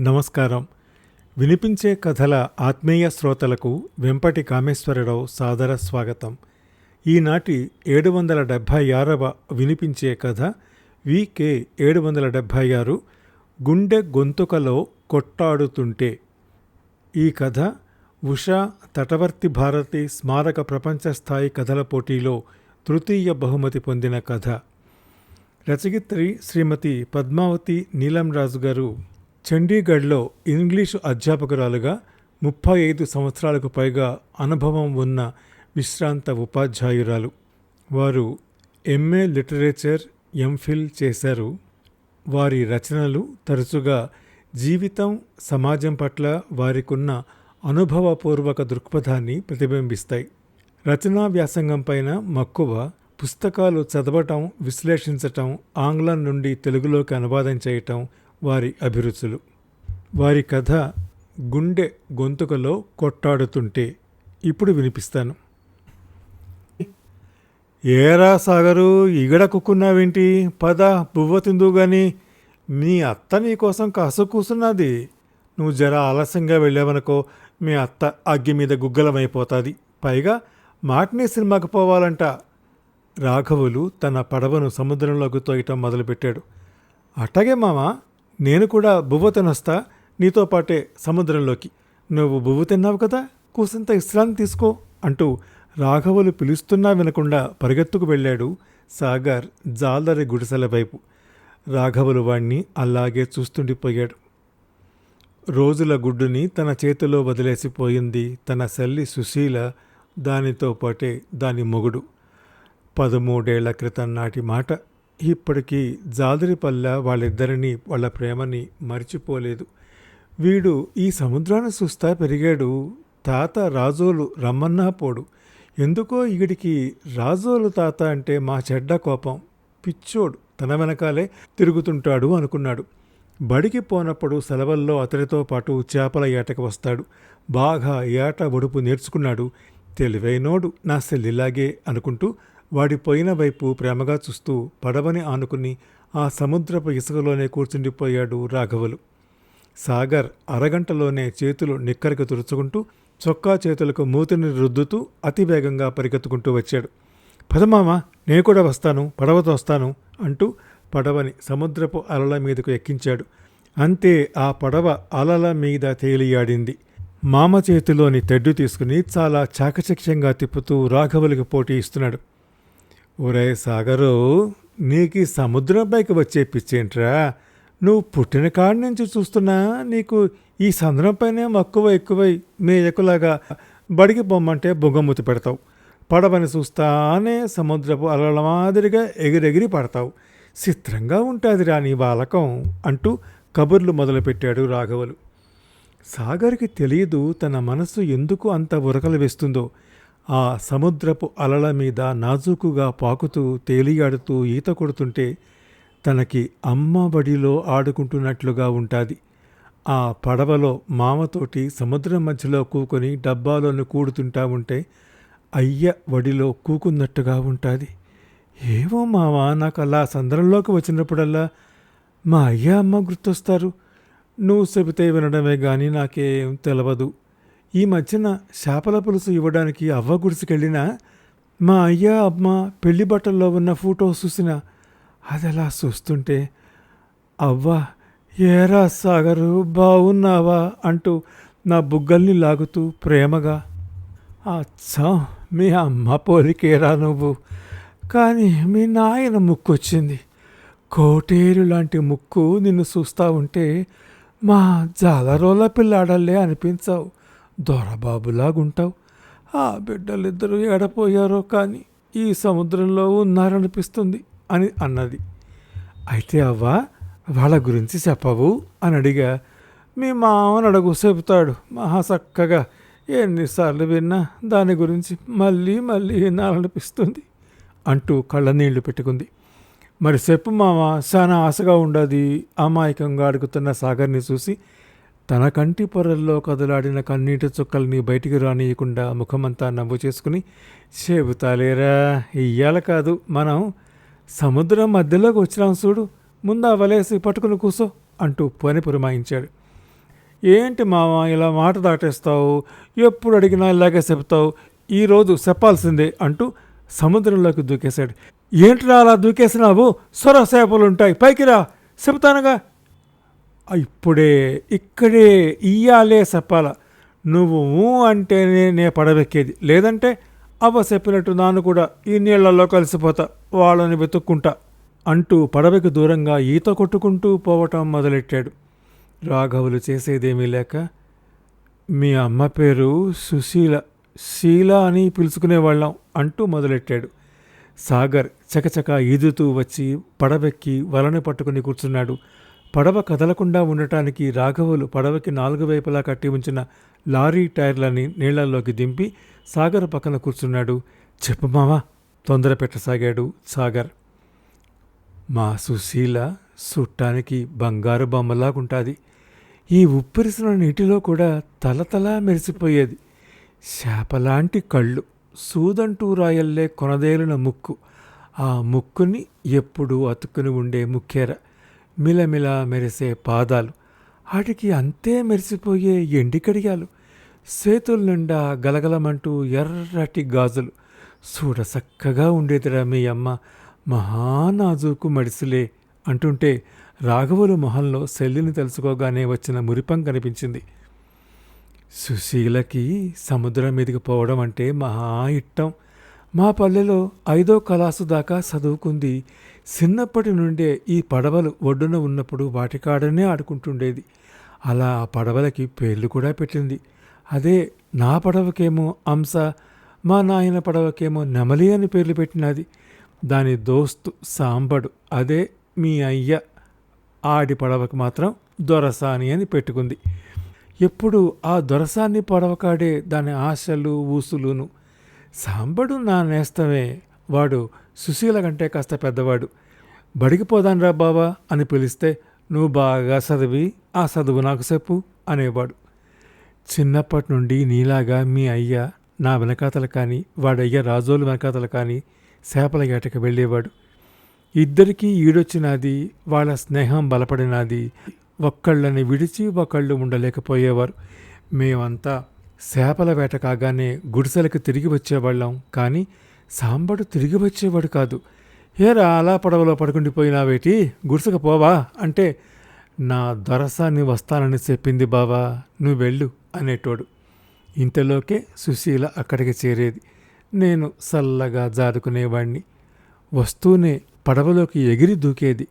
నమస్కారం. వినిపించే కథల ఆత్మీయ శ్రోతలకు వెంపటి కామేశ్వరరావు సాదర స్వాగతం. ఈనాటి ఏడు వందల డెబ్భై ఆరవ వినిపించే కథ వికే ఏడు వందల డెబ్భై ఆరు గుండె గొంతుకలో కొట్టాడుతుంటే. ఈ కథ ఉషా తటవర్తి భారతి స్మారక ప్రపంచ స్థాయి కథల పోటీలో తృతీయ బహుమతి పొందిన కథ. రచయిత్రి శ్రీమతి పద్మావతి నీలం రాజు గారు చండీగఢ్లో ఇంగ్లీషు అధ్యాపకురాలుగా ముప్పై ఐదు సంవత్సరాలకు పైగా అనుభవం ఉన్న విశ్రాంత ఉపాధ్యాయురాలు. వారు ఎంఏ లిటరేచర్ ఎంఫిల్ చేశారు. వారి రచనలు తరచుగా జీవితం సమాజం పట్ల వారికున్న అనుభవపూర్వక దృక్పథాన్ని ప్రతిబింబిస్తాయి. రచనా వ్యాసంగం పైన మక్కువ పుస్తకాలు చదవటం విశ్లేషించటం ఆంగ్లం నుండి తెలుగులోకి అనువాదం చేయటం వారి అభిరుచులు. వారి కథ గుండె గొంతుకలో కొట్టాడుతుంటే ఇప్పుడు వినిపిస్తాను. ఏరా సాగరు ఇగడ కుక్కున్నావేంటి పద బువ్వ తిందు గాని. మీ అత్త నీకోసం కాసు కూసున్నది. నువ్వు జర ఆలస్యంగా వెళ్ళావనుకో మీ అత్త అగ్గి మీద గుగ్గలమైపోతుంది. పైగా మాట్నీ సినిమాకి పోవాలంట. రాఘవులు తన పడవను సముద్రంలోకి తోయటం మొదలుపెట్టాడు. అట్టగే మామ? నేను కూడా బువ్వ తినొస్తా నీతో పాటే సముద్రంలోకి. నువ్వు బువ్వ తిన్నావు కదా కూసంత విశ్రాంతి తీసుకో అంటూ రాఘవులు పిలుస్తున్నా వినకుండా పరిగెత్తుకు వెళ్ళాడు సాగర్ జాలరి గుడిసెల వైపు. రాఘవులు వాణ్ణి అలాగే చూస్తుండిపోయాడు. రోజుల గుడ్డుని తన చేతిలో వదిలేసిపోయింది తన సెల్లి సుశీల దానితో పాటే దాని మొగుడు. పదమూడేళ్ళ క్రితం నాటి మాట. ఇప్పటికీ జాదరిపల్ల వాళ్ళిద్దరినీ వాళ్ళ ప్రేమని మర్చిపోలేదు. వీడు ఈ సముద్రాన్ని చూస్తా పెరిగాడు. తాత రాజోలు రమ్మన్నా పోడు. ఎందుకో ఈడికి రాజోలు తాత అంటే మా చెడ్డ కోపం. పిచ్చోడు తన వెనకాలే తిరుగుతుంటాడు అనుకున్నాడు. బడికి పోనప్పుడు సెలవుల్లో అతడితో పాటు చేపల ఏటకు వస్తాడు. బాగా ఏట ఒడుపు నేర్చుకున్నాడు. తెలివైనోడు నా సెల్లిలాగే అనుకుంటూ వాడి పోయిన వైపు ప్రేమగా చూస్తూ పడవని ఆనుకుని ఆ సముద్రపు ఇసుకలోనే కూర్చుండిపోయాడు రాఘవులు. సాగర్ అరగంటలోనే చేతులు నిక్కరికి తుడుచుకుంటూ చొక్కా చేతులకు మూతిని రుద్దుతూ అతి వేగంగా పరిగెత్తుకుంటూ వచ్చాడు. పదమామ నేను కూడా వస్తాను పడవతో వస్తాను అంటూ పడవని సముద్రపు అలల మీదకు ఎక్కించాడు. అంతే ఆ పడవ అలల మీద తేలియాడింది. మామ చేతిలోని తెడ్డు తీసుకుని చాలా చాకచక్యంగా తిప్పుతూ రాఘవులకి పోటీ ఇస్తున్నాడు. ఒరే సాగరు నీకు ఈ సముద్రం పైకి వచ్చే పిచ్చేంట్రా? నువ్వు పుట్టిన కాడి నుంచి చూస్తున్నా నీకు ఈ సంద్రం పైనే మక్కువ ఎక్కువై మేయకులాగా బడికి పొమ్మంటే బొగ్గముతి పెడతావు. పడవని చూస్తానే సముద్రపు అలల మాదిరిగా ఎగిరెగిరి పడతావు. చిత్రంగా ఉంటుంది రా నీ బాలకం అంటూ కబుర్లు మొదలుపెట్టాడు రాఘవులు. సాగర్కి తెలియదు తన మనసు ఎందుకు అంత ఉరకలు వేస్తుందో. ఆ సముద్రపు అలల మీద నాజూకుగా పాకుతూ తేలియాడుతూ ఈత కొడుతుంటే తనకి అమ్మ బడిలో ఆడుకుంటున్నట్లుగా ఉంటుంది. ఆ పడవలో మామతోటి సముద్రం మధ్యలో కూకొని డబ్బాలోని కూడుతుంటా ఉంటే అయ్య వడిలో కూకున్నట్టుగా ఉంటుంది. ఏవో మామ నాకు అలా సందర్భంలోకి వచ్చినప్పుడల్లా మా అయ్య అమ్మ గుర్తొస్తారు. నువ్వు చెబితే వినడమే కానీ నాకేం తెలవదు. ఈ మధ్యన చేపల పులుసు ఇవ్వడానికి అవ్వ గుడిసికెళ్ళినా మా అయ్య అమ్మ పెళ్ళి బట్టల్లో ఉన్న ఫోటో చూసిన అది అలా చూస్తుంటే అవ్వ ఏరా సాగరు బాగున్నావా అంటూ నా బుగ్గల్ని లాగుతూ ప్రేమగా అచ్చా మీ అమ్మ పోలికేరా నువ్వు? కానీ మీ నాయన ముక్కు వచ్చింది కోటేరు లాంటి ముక్కు నిన్ను చూస్తూ ఉంటే మా జాలరోల పిల్లాడల్లే అనిపించావు. దొరబాబులాగుంటావు. ఆ బిడ్డలిద్దరూ ఎడపోయారో కానీ ఈ సముద్రంలో ఉన్నారనిపిస్తుంది అని అన్నది. అయితే అవ్వా వాళ్ళ గురించి చెప్పవు అని అడిగా. మీ మామని అడుగు చెబుతాడు. మహా చక్కగా. ఎన్నిసార్లు విన్నా దాని గురించి మళ్ళీ మళ్ళీ వినాలనిపిస్తుంది అంటూ కళ్ళనీళ్ళు పెట్టుకుంది. మరి చెప్పు మామ చాలా ఆశగా ఉండది అమాయకంగా అడుగుతున్న సాగర్ని చూసి తన కంటి పొరల్లో కదలాడిన కన్నీటి చుక్కల్ని బయటికి రానియకుండా ముఖమంతా నవ్వు చేసుకుని చెబుతాలేరా ఇయ్యాల కాదు. మనం సముద్రం మధ్యలోకి వచ్చినాం చూడు. ముందా వలేసి పట్టుకుని కూసో అంటూ పని పురమాయించాడు. ఏంటి మామ ఇలా మాట దాటేస్తావు? ఎప్పుడు అడిగినా ఇలాగే చెప్తావు ఈరోజు చెప్పాల్సిందే అంటూ సముద్రంలోకి దూకేశాడు. ఏంట్రా అలా దూకేసినావు? సొరసేపలుంటాయి. పైకి రా. చెబుతానుగా. ఇప్పుడే ఇక్కడే ఇయ్యాలే చెప్పాల. నువ్వు ఊ అంటేనే నే పడవెక్కేది లేదంటే అవ్వ చెప్పినట్టు నాను కూడా ఈ నీళ్ళలో కలిసిపోతా వాళ్ళని వెతుక్కుంటా అంటూ పడవకి దూరంగా ఈత కొట్టుకుంటూ పోవటం మొదలెట్టాడు. రాఘవులు చేసేదేమీ లేక మీ అమ్మ పేరు సుశీల శీల అని పిలుచుకునేవాళ్ళం అంటూ మొదలెట్టాడు. సాగర్ చకచక ఈదుతూ వచ్చి పడవెక్కి వలని పట్టుకుని కూర్చున్నాడు. పడవ కదలకుండా ఉండటానికి రాఘవులు పడవకి నాలుగు వైపులా కట్టి ఉంచిన లారీ టైర్లని నీళ్ళలోకి దింపి సాగర్ పక్కన కూర్చున్నాడు. చెప్పు మావా తొందర పెట్టసాగాడు సాగర్. మా సుశీల సుట్టానికి బంగారు బొమ్మలాగుంటాది. ఈ ఉప్పిరిసిన నీటిలో కూడా తలతలా మెరిసిపోయేది. శాపలాంటి కళ్ళు సూదంటూ రాయల్లే కొనదేలిన ముక్కు. ఆ ముక్కుని ఎప్పుడూ అతుక్కుని ఉండే ముక్కేర మిలమిల మెరిసే పాదాలు. వాటికి అంతే మెరిసిపోయే ఎండికడియాలు. చేతుల నిండా గలగలమంటూ ఎర్రటి గాజులు. చూడ చక్కగా ఉండేదిరా మీ అమ్మ. మహానాజుకు మడిసిలే అంటుంటే రాఘవులు మొహంలో శల్లిని తెలుసుకోగానే వచ్చిన మురిపం కనిపించింది. సుశీలకి సముద్రం మీదకి పోవడం అంటే మహా ఇట్టం మా పల్లెలో ఐదో కలాసు దాకా చదువుకుంది చిన్నప్పటి నుండే ఈ పడవలు ఒడ్డున ఉన్నప్పుడు వాటికాడనే ఆడుకుంటుండేది. అలా ఆ పడవలకి పేర్లు కూడా పెట్టింది. అదే నా పడవకేమో అంశ మా నాయన పడవకేమో నెమలి అని పేర్లు పెట్టినది. దాని దోస్తు సాంబడు అదే మీ అయ్య. ఆడి పడవకు మాత్రం దొరసాని అని పెట్టుకుంది. ఎప్పుడు ఆ దొరసాన్ని పడవకాడే దాని ఆశలు ఊసులును. సాంబడు నా నేస్తమే. వాడు సుశీల కంటే కాస్త పెద్దవాడు. బడికిపోదాన్రా బావా అని పిలిస్తే నువ్వు బాగా చదివి ఆ చదువు నాకు చెప్పు అనేవాడు. చిన్నప్పటి నుండి నీలాగా మీ అయ్య నా వెనకాతలు కానీ వాడయ్య రాజోలు వెనకాతలు కానీ చేపల వేటకు వెళ్ళేవాడు. ఇద్దరికీ ఈడొచ్చినది వాళ్ళ స్నేహం బలపడినది ఒక్కళ్ళని విడిచి ఒకళ్ళు ఉండలేకపోయేవారు. మేమంతా చేపల వేట కాగానే గుడిసెలకు తిరిగి వచ్చేవాళ్ళం. కానీ సాంబడు తిరిగి వచ్చేవాడు కాదు. ఏరా అలా పడవలో పడుకుండిపోయినావేటి? గుడిసెకు పోవా? అంటే నా దొరసాన్ని వస్తానని చెప్పింది బావా నువ్వు వెళ్ళు అనేటోడు. ఇంతలోకే సుశీల అక్కడికి చేరేది. నేను చల్లగా జారుకునేవాణ్ణి. వస్తూనే పడవలోకి ఎగిరి దూకేది.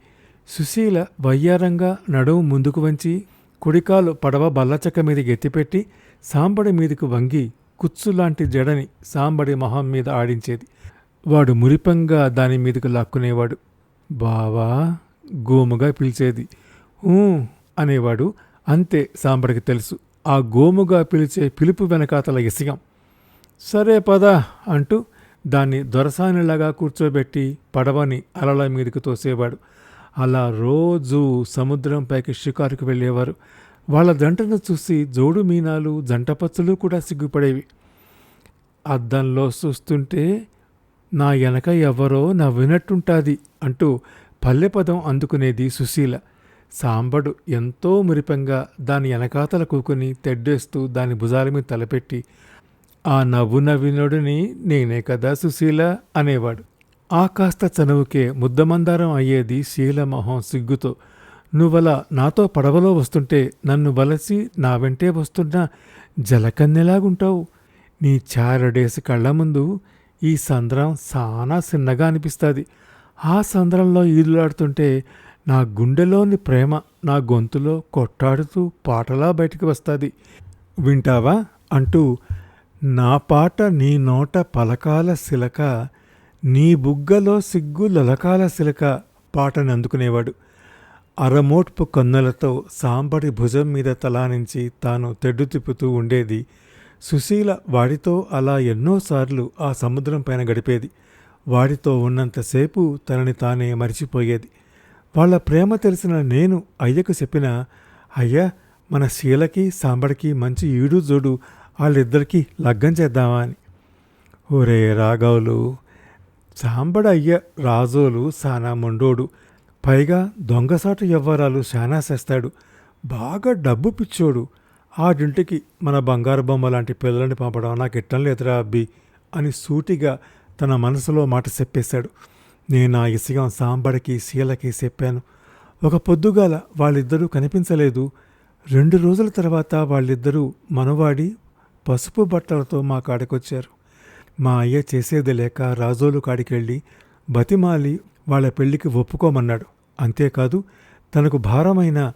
సుశీల వయ్యారంగా నడుము ముందుకు వంచి కుడికాలు పడవ బల్లచక్క మీద ఎత్తిపెట్టి సాంబడి మీదకు వంగి కుచ్చులాంటి జడని సాంబడి మొహం మీద ఆడించేది. వాడు మురిపంగా దాని మీదకు లాక్కునేవాడు. బావా! గోముగా పిలిచేది. ఊ! అనేవాడు. అంతే సాంబడికి తెలుసు. ఆ గోముగా పిలిచే పిలుపు వెనకాతల ఇసిగం. సరే పద అంటూ దాన్ని దొరసానిలాగా కూర్చోబెట్టి పడవని అలల మీదకు తోసేవాడు. అలా రోజు సముద్రం పైకి షికారుకు వెళ్ళేవారు. వాళ్ళ జంటను చూసి జోడు మీనాలు జంటపచ్చులు కూడా సిగ్గుపడేవి. అద్దంలో చూస్తుంటే నా వెనక ఎవరో నవ్వినట్టుంటుంది అంటూ పల్లెపదం అందుకునేది సుశీల. సాంబడు ఎంతో మురిపంగా దాని వెనకాతల కూకుని తెడ్డేస్తూ దాని భుజాల మీద తలపెట్టి ఆ నవ్వు నవ్వినోడిని నేనే కదా సుశీల అనేవాడు. ఆ కాస్త చనువుకే ముద్దమందారం అయ్యేది శీల మొహం సిగ్గుతో. నువ్వలా నాతో పడవలో వస్తుంటే నన్ను వలసి నా వెంటే వస్తున్నా జలకన్నెలాగుంటావు? నీ చారడేసి కళ్ళ ముందు ఈ సంద్రం చాలా చిన్నగా అనిపిస్తుంది. ఆ సంద్రంలో ఈదులాడుతుంటే నా గుండెలోని ప్రేమ నా గొంతులో కొట్టాడుతూ పాటలా బయటికి వస్తుంది. వింటావా? అంటూ నా పాట నీ నోట పలకాల శిలక నీ బుగ్గలో సిగ్గు లలకాల శిలక పాటని అందుకునేవాడు అరమోట్పు కన్నులతో సాంబడి భుజం మీద తలానించి తాను తెడ్డు తిప్పుతూ ఉండేది. సుశీల వాడితో అలా ఎన్నోసార్లు ఆ సముద్రం పైన గడిపేది. వాడితో ఉన్నంతసేపు తనని తానే మరిచిపోయేది. వాళ్ళ ప్రేమ తెలిసిన నేను అయ్యకు చెప్పిన అయ్యా మన శీలకి సాంబడికి మంచి ఈడు జోడు వాళ్ళిద్దరికీ లగ్గం చేద్దామా అని. ఒరే రాఘవులు సాంబడ అయ్య రాజోలు సానా మొండోడు. పైగా దొంగసాటు వ్యవహారాలు శానా చేస్తాడు. బాగా డబ్బు పిచ్చోడు. ఆడింటికి మన బంగారు బొమ్మ లాంటి పిల్లల్ని పంపడం నాకు ఇట్టం లేదురా అబ్బి అని సూటిగా తన మనసులో మాట చెప్పేశాడు. నేను ఆ ఇసుగం సాంబడికి శీలకి చెప్పాను. ఒక పొద్దుగాల వాళ్ళిద్దరూ కనిపించలేదు. రెండు రోజుల తర్వాత వాళ్ళిద్దరూ మనవాడి పసుపు బట్టలతో మా కాడికొచ్చారు. మా అయ్య చేసేది లేక రాజోలు కాడికెళ్ళి బతిమాలి వాళ్ళ పెళ్ళికి ఒప్పుకోమన్నాడు. అంతేకాదు తనకు భారమైన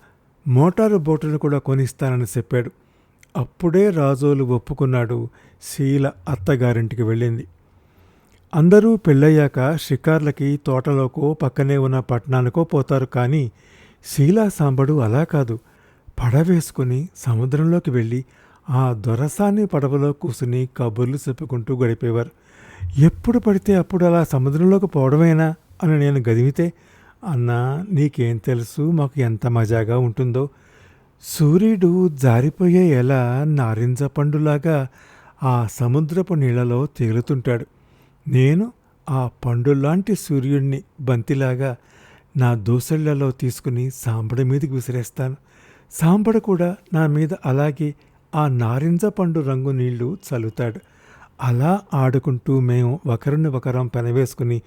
మోటారు బోటును కూడా కొనిస్తానని చెప్పాడు. అప్పుడే రాజోలు ఒప్పుకున్నాడు. శీల అత్తగారింటికి వెళ్ళింది. అందరూ పెళ్ళయ్యాక షికార్లకి తోటలోకో పక్కనే ఉన్న పట్టణానికో పోతారు కానీ శీలా సాంబడు అలా కాదు. పడవేసుకుని సముద్రంలోకి వెళ్ళి ఆ దొరసాన్ని పడవలో కూసుని కబుర్లు చెప్పుకుంటూ గడిపేవారు. ఎప్పుడు పడితే అప్పుడు అలా సముద్రంలోకి పోవడమేనా? అని నేను గదిమితే అన్నా నీకేం తెలుసు? మాకు ఎంత మజాగా ఉంటుందో. సూర్యుడు జారిపోయే ఎలా నారింజ పండులాగా ఆ సముద్రపు నీళ్ళలో తేలుతుంటాడు. నేను ఆ పండులాంటి సూర్యుడిని బంతిలాగా నా దోసళ్ళలో తీసుకుని సాంబడి మీదకి విసిరేస్తాను. సాంబడు కూడా నా మీద అలాగే ఆ నారింజ పండు రంగు నీళ్ళు చల్లుతాడు. అలా ఆడుకుంటూ మేము ఒకరిని ఒకరం పెనవేసుకుని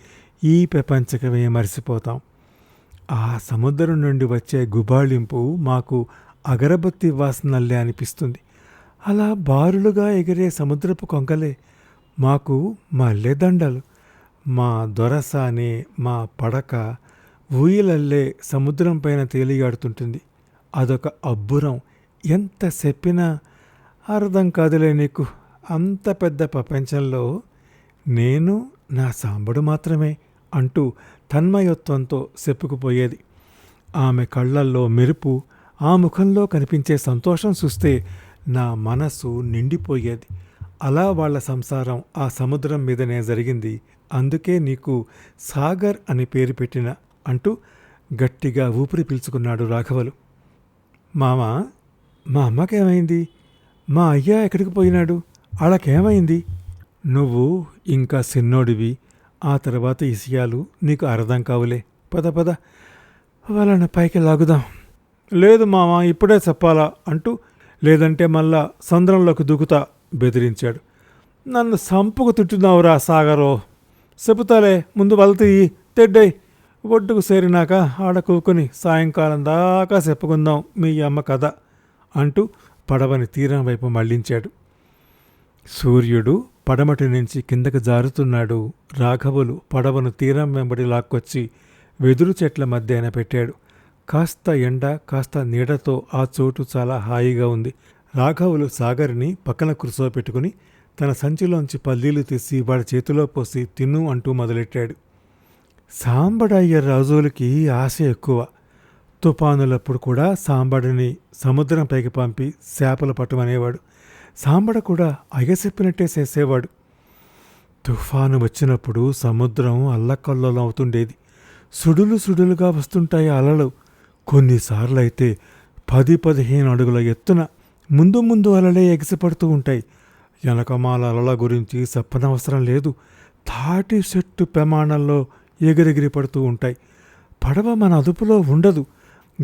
ఈ ప్రపంచకమే మరిసిపోతాం. ఆ సముద్రం నుండి వచ్చే గుబాళింపు మాకు అగరబత్తి వాసనల్లే అనిపిస్తుంది. అలా బారులుగా ఎగిరే సముద్రపు కొంకలే మాకు మల్లెదండలు మా దొరసానే మా పడక ఊయలల్లే సముద్రం పైన తేలియాడుతుంటుంది అదొక అబ్బురం. ఎంత చెప్పినా అర్థం కాదులే నీకు. అంత పెద్ద ప్రపంచంలో నేను నా సాంబడు మాత్రమే. అంటూ తన్మయత్వంతో చెప్పుకుపోయేది. ఆమె కళ్ళల్లో మెరుపు ఆ ముఖంలో కనిపించే సంతోషం చూస్తే నా మనసు నిండిపోయేది. అలా వాళ్ళ సంసారం ఆ సముద్రం మీదనే జరిగింది. అందుకే నీకు సాగర్ అని పేరు పెట్టిన అంటూ గట్టిగా ఊపిరి పీల్చుకున్నాడు రాఘవలు. మామ మా అమ్మకేమైంది? మా అయ్య ఎక్కడికి పోయినాడు? వాళ్ళకేమైంది నువ్వు ఇంకా సిన్నోడివి. ఆ తర్వాత ఇసియాలు నీకు అర్థం కావులే. పద పద. వాళ్ళని పైకి లాగుదాం. లేదు మామ ఇప్పుడే చెప్పాలా అంటూ లేదంటే మళ్ళా సంద్రంలోకి దూకుతా బెదిరించాడు. నన్ను సంపుకు తిట్టున్నావురా సాగరో. చెబుతాలే ముందు వలతీ తెడ్డై ఒడ్డుకు చేరినాక ఆడ కూకుని సాయంకాలం దాకా చెప్పుకుందాం మీ అమ్మ కథ అంటూ పడవని తీరం వైపు మళ్ళించాడు సూర్యుడు పడమటి నుంచి కిందకు జారుతున్నాడు రాఘవులు పడవను తీరం వెంబడి లాక్కొచ్చి వెదురు చెట్ల మధ్యన పెట్టాడు. కాస్త ఎండ కాస్త నీడతో ఆ చోటు చాలా హాయిగా ఉంది. రాఘవులు సాగర్ని పక్కన కూర్చోపెట్టుకుని తన సంచిలోంచి పల్లీలు తీసి వాడి చేతిలో పోసి తిను అంటూ మొదలెట్టాడు. సాంబడయ్య రాజులకి ఆశ ఎక్కువ. తుఫానులప్పుడు కూడా సాంబడిని సముద్రం పైకి పంపి చేపలు పట్టమనేవాడు. సాంబడ కూడా అగసిప్పినట్టే చేసేవాడు. తుఫాను వచ్చినప్పుడు సముద్రం అల్లకల్లోలం అవుతుండేది సుడులు సుడులుగా వస్తుంటాయి అలలు. కొన్నిసార్లయితే పది పదిహేను అడుగుల ఎత్తున ముందు ముందు అలలే ఎగిసిపడుతూ ఉంటాయి. వెనకమాల అలల గురించి చెప్పనవసరం లేదు. తాటి చెట్టు ప్రమాణంలో ఎగిరెగిరి పడుతూ ఉంటాయి. పడవ మన అదుపులో ఉండదు.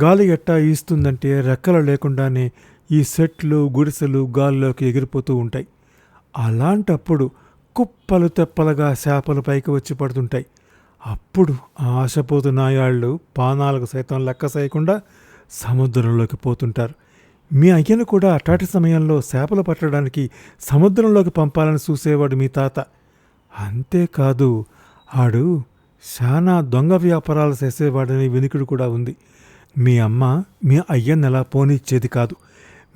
గాలి ఎట్టా ఈస్తుందంటే రెక్కలు లేకుండానే ఈ సెట్లు గుడిసెలు గాల్లోకి ఎగిరిపోతూ ఉంటాయి. అలాంటప్పుడు కుప్పలు తెప్పలుగా చేపలు పైకి వచ్చి పడుతుంటాయి. అప్పుడు ఆశపోతు నాయాళ్ళు పానాలకు సైతం లెక్క చేయకుండా సముద్రంలోకి పోతుంటారు. మీ అయ్యను కూడా అటాటి సమయంలో చేపలు పట్టడానికి సముద్రంలోకి పంపాలని చూసేవాడు మీ తాత. అంతేకాదు ఆడు శానా దొంగ వ్యాపారాలు చేసేవాడని వెనుకుడు కూడా ఉంది. మీ అమ్మ మీ అయ్యని ఎలా పోనిచ్చేది కాదు.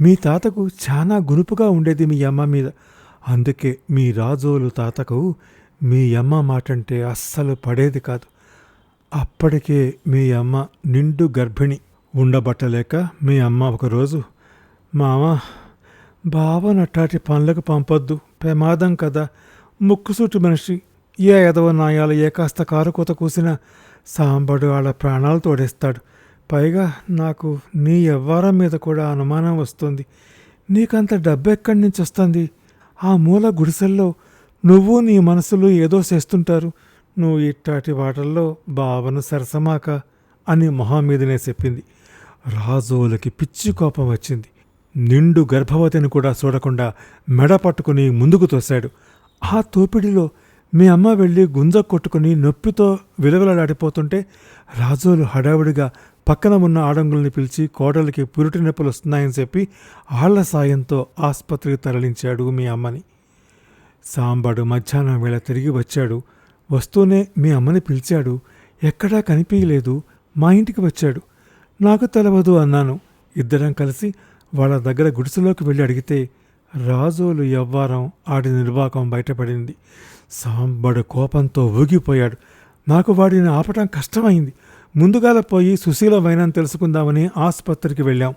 మీ తాతకు చాలా గునుపుగా ఉండేది మీ అమ్మ మీద. అందుకే మీ రాజోలు తాతకు మీ అమ్మ మాటంటే అస్సలు పడేది కాదు. అప్పటికే మీ అమ్మ నిండు గర్భిణి ఉండబట్టలేక మీ అమ్మ ఒకరోజు మామ బావ నట్టాటి పనులకు పంపొద్దు ప్రమాదం కదా. ముక్కుసూటి మనిషి ఏ ఎదవ నాయాలు ఏ కాస్త కారుకోత కూసినా సాంబడు వాళ్ళ ప్రాణాలు తోడేస్తాడు. పైగా నాకు నీ ఎవ్వారం మీద కూడా అనుమానం వస్తుంది. నీకంత డబ్బు ఎక్కడి నుంచి వస్తుంది? ఆ మూల గుడిసెల్లో నువ్వు నీ మనసులో ఏదో చేస్తుంటారు. నువ్వు ఇట్టాటి వాటల్లో బావను సరసమాక అని మొహం మీదనే చెప్పింది. రాజోలకి పిచ్చి కోపం వచ్చింది. నిండు గర్భవతిని కూడా చూడకుండా మెడ పట్టుకుని ముందుకు తోశాడు. ఆ తోపిడిలో మీ అమ్మ వెళ్ళి గుంజ కొట్టుకుని నొప్పితో విలవిలలాడిపోతుంటే రాజోలు హడావిడిగా పక్కన ఉన్న ఆడంగుల్ని పిలిచి కోడలికి పురిటి నొప్పులు వస్తున్నాయని చెప్పి ఆళ్ళ సాయంతో ఆసుపత్రికి తరలించాడు మీ అమ్మని. సాంబడు మధ్యాహ్నం వేళ తిరిగి వచ్చాడు. వస్తూనే మీ అమ్మని పిలిచాడు. ఎక్కడా కనిపించలేదు మా ఇంటికి వచ్చాడు. నాకు తెలవదు అన్నాను. ఇద్దరం కలిసి వాళ్ళ దగ్గర గుడిసెలోకి వెళ్ళి అడిగితే రాజోలు ఎవ్వారం ఆడి నిర్వాకం బయటపడింది. సాంబడు కోపంతో ఊగిపోయాడు. నాకు వాడిని ఆపటం కష్టమైంది. ముందుగాల పోయి సుశీల వైనం తెలుసుకుందామని ఆసుపత్రికి వెళ్ళాం.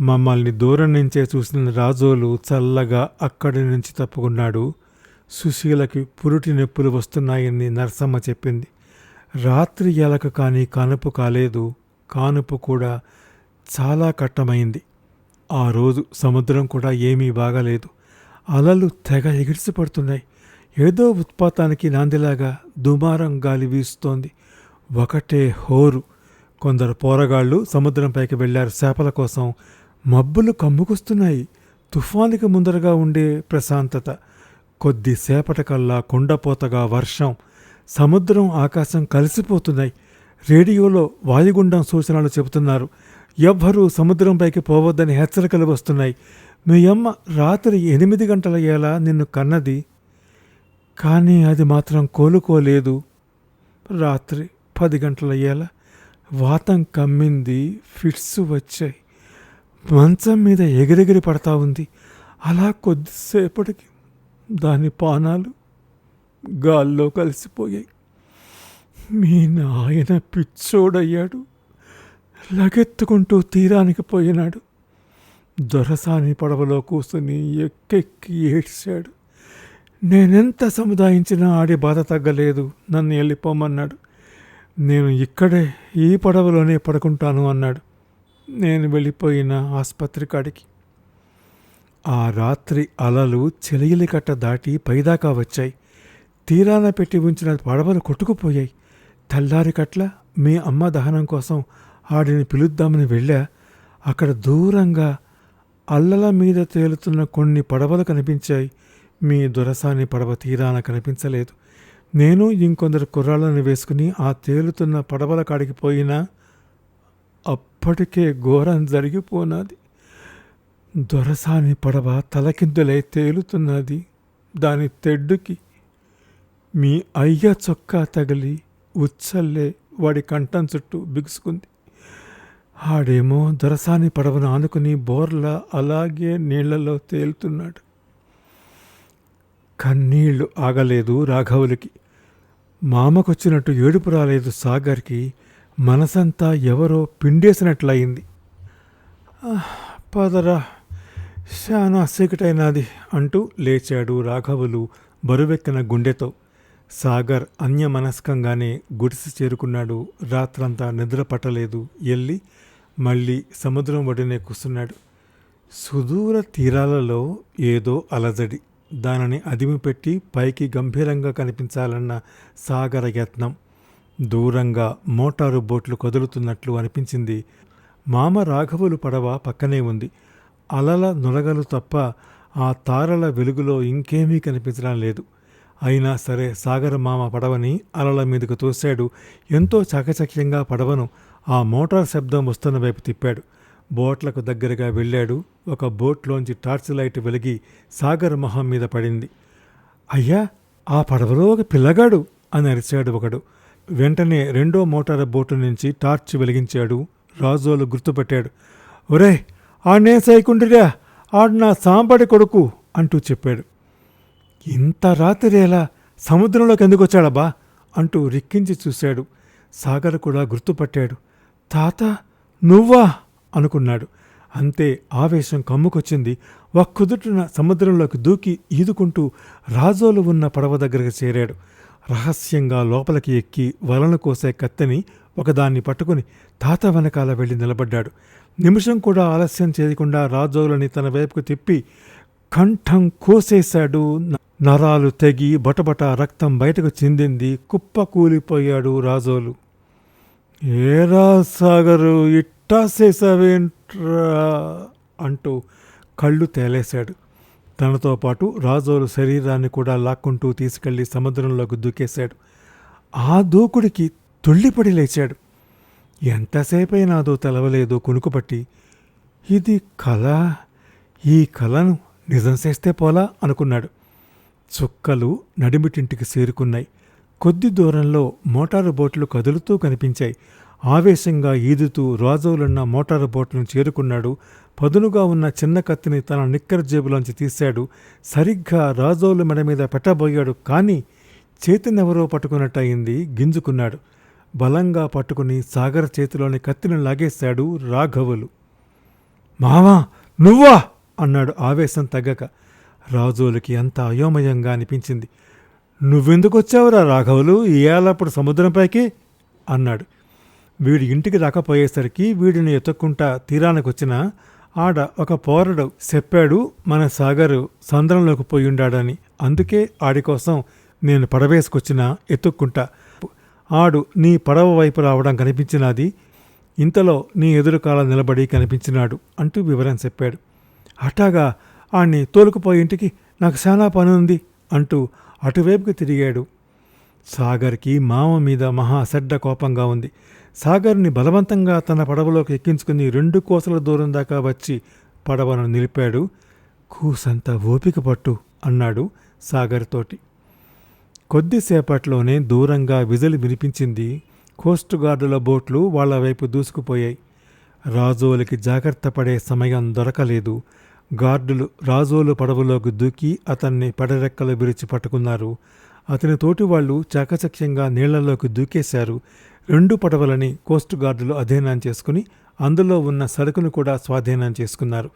మమ్మల్ని దూరం నుంచే చూసిన రాజోలు చల్లగా అక్కడి నుంచి తప్పుకున్నాడు. సుశీలకి పురుటి నొప్పులు వస్తున్నాయని నరసమ్మ చెప్పింది. రాత్రి ఎలక కానీ కానుపు కాలేదు. కానుపు కూడా చాలా కట్టమైంది. ఆ రోజు సముద్రం కూడా ఏమీ బాగాలేదు. అలలు తెగ ఎగిరిసిపడుతున్నాయి. ఏదో ఉత్పాతానికి నాందిలాగా దుమారం గాలి వీస్తోంది. ఒకటే హోరు. కొందరు పోరగాళ్ళు సముద్రంపైకి వెళ్ళారు చేపల కోసం. మబ్బులు కమ్ముకొస్తున్నాయి. తుఫానికి ముందరగా ఉండే ప్రశాంతత. కొద్దిసేపటికల్లా కొండపోతగా వర్షం. సముద్రం ఆకాశం కలిసిపోతున్నాయి. రేడియోలో వాయుగుండం సూచనలు చెబుతున్నారు. ఎవ్వరూ సముద్రంపైకి పోవద్దని హెచ్చరికలు వస్తున్నాయి. మీ అమ్మ రాత్రి ఎనిమిది గంటల ఏళ నిన్ను కన్నది. కానీ అది మాత్రం కోలుకోలేదు. రాత్రి పది గంటల వాతం కమ్మింది ఫిట్స్ వచ్చాయి. మంచం మీద ఎగిరెగిరి పడతా ఉంది. అలా కొద్దిసేపటికి దాని పానాలు గాల్లో కలిసిపోయాయి. మీ నాయన పిచ్చోడయ్యాడు. లగెత్తుకుంటూ తీరానికి పోయినాడు. దొరసాని పడవలో కూర్చుని ఎక్కెక్కి ఏడ్చాడు. నేనెంత సముదాయించినా ఆడి బాధ తగ్గలేదు. నన్ను వెళ్ళిపోమన్నాడు నేను ఇక్కడే ఈ పడవలోనే పడుకుంటాను అన్నాడు. నేను వెళ్ళిపోయిన ఆసుపత్రి కాడికి. ఆ రాత్రి అలలు చెలియలి కట్ట దాటి పైదాకా వచ్చాయి. తీరాన పెట్టి ఉంచిన పడవలు కొట్టుకుపోయాయి. తెల్లారి కట్ల మీ అమ్మ దహనం కోసం ఆడిని పిలుద్దామని వెళ్ళా. అక్కడ దూరంగా అల్లల మీద తేలుతున్న కొన్ని పడవలు కనిపించాయి. మీ దొరసాని పడవ తీరాన కనిపించలేదు. నేను ఇంకొందరు కుర్రాళ్ళను వేసుకుని ఆ తేలుతున్న పడవల కాడికి పోయినా అప్పటికే ఘోరం జరిగిపోనాది. దొరసాని పడవ తలకిందులై తేలుతున్నది. దాని తెడ్డుకి మీ అయ్య చొక్కా తగిలి ఉచ్చల్లే వాడి కంఠం చుట్టూ బిగుసుకుంది. ఆడేమో దొరసాని పడవను ఆనుకుని బోర్ల అలాగే నీళ్ళలో తేలుతున్నాడు. కన్నీళ్ళు ఆగలేదు రాఘవులకి. మామకొచ్చినట్టు ఏడుపు రాలేదు సాగర్కి. మనసంతా ఎవరో పిండేసినట్లయింది. "ఆహ్, పదరా శానా సీకటైనది అంటూ లేచాడు రాఘవులు బరువెక్కిన గుండెతో. సాగర్ అన్యమనస్కంగానే గుడిసి చేరుకున్నాడు. రాత్రంతా నిద్ర పట్టలేదు. ఎల్లి మళ్ళీ సముద్రం ఒడినే కూర్చున్నాడు సుదూర తీరాలలో ఏదో అలజడి. దానిని అదిమిపెట్టి పైకి గంభీరంగా కనిపించాలన్న సాగర యత్నం. దూరంగా మోటారు బోట్లు కదులుతున్నట్లు అనిపించింది. మామ రాఘవులు పడవ పక్కనే ఉంది. అలల నురగలు తప్ప ఆ తారల వెలుగులో ఇంకేమీ కనిపించడం లేదు. అయినా సరే సాగర మామ పడవని అలల మీదకు తోశాడు. ఎంతో చాకచక్యంగా పడవను ఆ మోటార్ శబ్దం వస్తున్న వైపు తిప్పాడు. బోట్లకు దగ్గరగా వెళ్ళాడు. ఒక బోట్లోంచి టార్చ్ లైట్ వెలిగి సాగర్ మొహం మీద పడింది. అయ్యా ఆ పడవలో ఒక పిల్లగాడు అని అరిచాడు ఒకడు. వెంటనే రెండో మోటార్ బోటు నుంచి టార్చ్ వెలిగించాడు. రాజోలు గుర్తుపట్టాడు. ఒరే ఆడనే సైకుండిరా ఆడు నా సాంబడి కొడుకు అంటూ చెప్పాడు. ఇంత రాత్రి ఎలా సముద్రంలోకి ఎందుకు వచ్చాడబ్బా? అంటూ రిక్కించి చూశాడు. సాగర్ కూడా గుర్తుపట్టాడు. తాత నువ్వా? అనుకున్నాడు. అంతే ఆవేశం కమ్ముకొచ్చింది. ఒక్కుదుటిన సముద్రంలోకి దూకి ఈదుకుంటూ రాజోలు ఉన్న పడవ దగ్గరకు చేరాడు. రహస్యంగా లోపలికి ఎక్కి వలను కోసే కత్తెని ఒకదాన్ని పట్టుకుని తాత వెనకాల వెళ్ళి నిలబడ్డాడు. నిమిషం కూడా ఆలస్యం చేయకుండా రాజోలని తన వైపుకు తిప్పి కంఠం కోసేశాడు. న- నరాలు తెగి బటబట రక్తం బయటకు చిందింది. కుప్ప కూలిపోయాడు రాజోలు. ఏరా సాగరు ఇట్ చేసావేంట్రా అంటూ కళ్ళు తేలేశాడు. తనతో పాటు రాజోలు శరీరాన్ని కూడా లాక్కుంటూ తీసుకెళ్ళి సముద్రంలోకి దూకేశాడు. ఆ దూకుడికి తుళ్ళిపడి లేచాడు. ఎంతసేపైనాదో తెలవలేదో కునుకుపట్టి. ఇది కళ ఈ కళను నిజం చేస్తే పోలా అనుకున్నాడు. చుక్కలు నడిమిటింటికి చేరుకున్నాయి. కొద్ది దూరంలో మోటారు బోట్లు కదులుతూ కనిపించాయి. ఆవేశంగా ఈదుతూ రాజోలున్న మోటారు బోట్లను చేరుకున్నాడు. పదునుగా ఉన్న చిన్న కత్తిని తన నిక్కర్ జేబులోంచి తీశాడు. సరిగ్గా రాజోలు మెడ మీద పెట్టబోయాడు కానీ చేతినెవరో పట్టుకున్నట్టయింది గింజుకున్నాడు. బలంగా పట్టుకుని సాగర్ చేతిలోని కత్తిని లాగేశాడు రాఘవులు. మావా నువ్వా? అన్నాడు ఆవేశం తగ్గక. రాజోలకి అంత అయోమయంగా అనిపించింది. నువ్వెందుకొచ్చావురా రాఘవులు? ఇయాలప్పుడు సముద్రంపైకి అన్నాడు. వీడి ఇంటికి రాకపోయేసరికి వీడిని ఎత్తుక్కుంటా తీరానికొచ్చిన ఆడ ఒక పోరడు చెప్పాడు మన సాగరు సంద్రంలోకి పోయిండాడని. అందుకే ఆడి కోసం నేను పడవేసుకొచ్చిన ఎత్తుక్కుంటా. ఆడు నీ పడవ వైపు రావడం కనిపించినది. ఇంతలో నీ ఎదురుకాల నిలబడి కనిపించినాడు అంటూ వివరం చెప్పాడు. హఠాగా ఆణ్ణి తోలుకుపోయి ఇంటికి నాకు చాలా పని ఉంది అంటూ అటువైపుకి తిరిగాడు. సాగర్కి మామ మీద మహా అసడ్డ కోపంగా ఉంది. సాగర్ని బలవంతంగా తన పడవలోకి ఎక్కించుకుని రెండు కోసల దూరం దాకా వచ్చి పడవను నిలిపాడు. కూసంత ఓపిక పట్టు అన్నాడు సాగర్ తోటి కొద్దిసేపట్లోనే దూరంగా విజలు వినిపించింది. కోస్ట్ గార్డుల బోట్లు వాళ్ళ వైపు దూసుకుపోయాయి. రాజోలకి జాగ్రత్త పడే సమయం దొరకలేదు. గార్డులు రాజోలు పడవలోకి దూకి అతన్ని పడరెక్కలు విరిచి పట్టుకున్నారు. అతని తోటి వాళ్ళు చాకచక్యంగా నీళ్ళలోకి దూకేశారు. రెండు పడవలని కోస్ట్ గార్డులు అధీనం చేసుకుని అందులో ఉన్న సరుకును కూడా స్వాధీనం చేసుకున్నారు.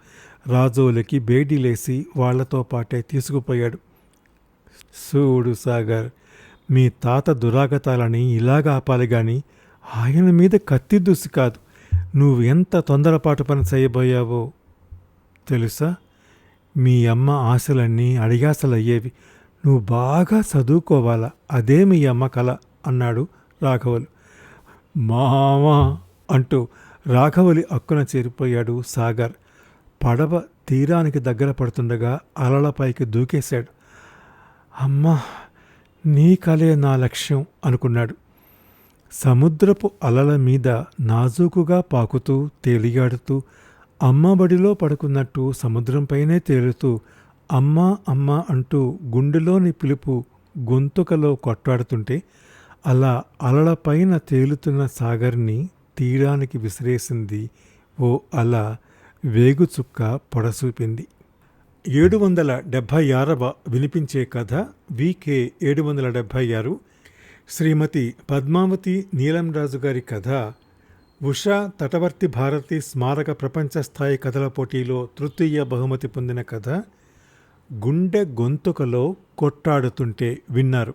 రాజోలకి బేడీలేసి వాళ్ళతో పాటే తీసుకుపోయాడు. సూడు సాగర్ మీ తాత దురాగతాలని ఇలాగా ఆపాలి గాని ఆయన మీద కత్తి దూసి కాదు. నువ్వు ఎంత తొందరపాటు పని చేయబోయావో తెలుసా? మీ అమ్మ ఆశలన్నీ అడిగాసలయ్యేవి. నువ్వు బాగా చదువుకోవాలా? అదే మీ అమ్మ కళ అన్నాడు రాఘవులు. మామా అంటూ రాఘవలి అక్కున చేరిపోయాడు సాగర్. పడవ తీరానికి దగ్గర పడుతుండగా అలలపైకి దూకేశాడు. అమ్మా నీ కలే నా లక్ష్యం అనుకున్నాడు. సముద్రపు అలల మీద నాజూకుగా పాకుతూ తేలియాడుతూ అమ్మబడిలో పడుకున్నట్టు సముద్రంపైనే తేలుతూ అమ్మా అమ్మా అంటూ గుండెలోని పిలుపు గొంతుకలో కొట్టాడుతుంటే అలా అలలపైన తేలుతున్న సాగర్ని తీరానికి విసిరేసింది ఓ అల వేగుచుక్క పొడసూపింది. ఏడు వందల డెబ్భై ఆరవ వినిపించే కథ వికే ఏడు వందల డెబ్భై ఆరు శ్రీమతి పద్మావతి నీలంరాజు గారి కథ ఉషా తటవర్తి భారతి స్మారక ప్రపంచ స్థాయి కథల పోటీలో తృతీయ బహుమతి పొందిన కథ గుండె గొంతుకలో కొట్టాడుతుంటే విన్నారు.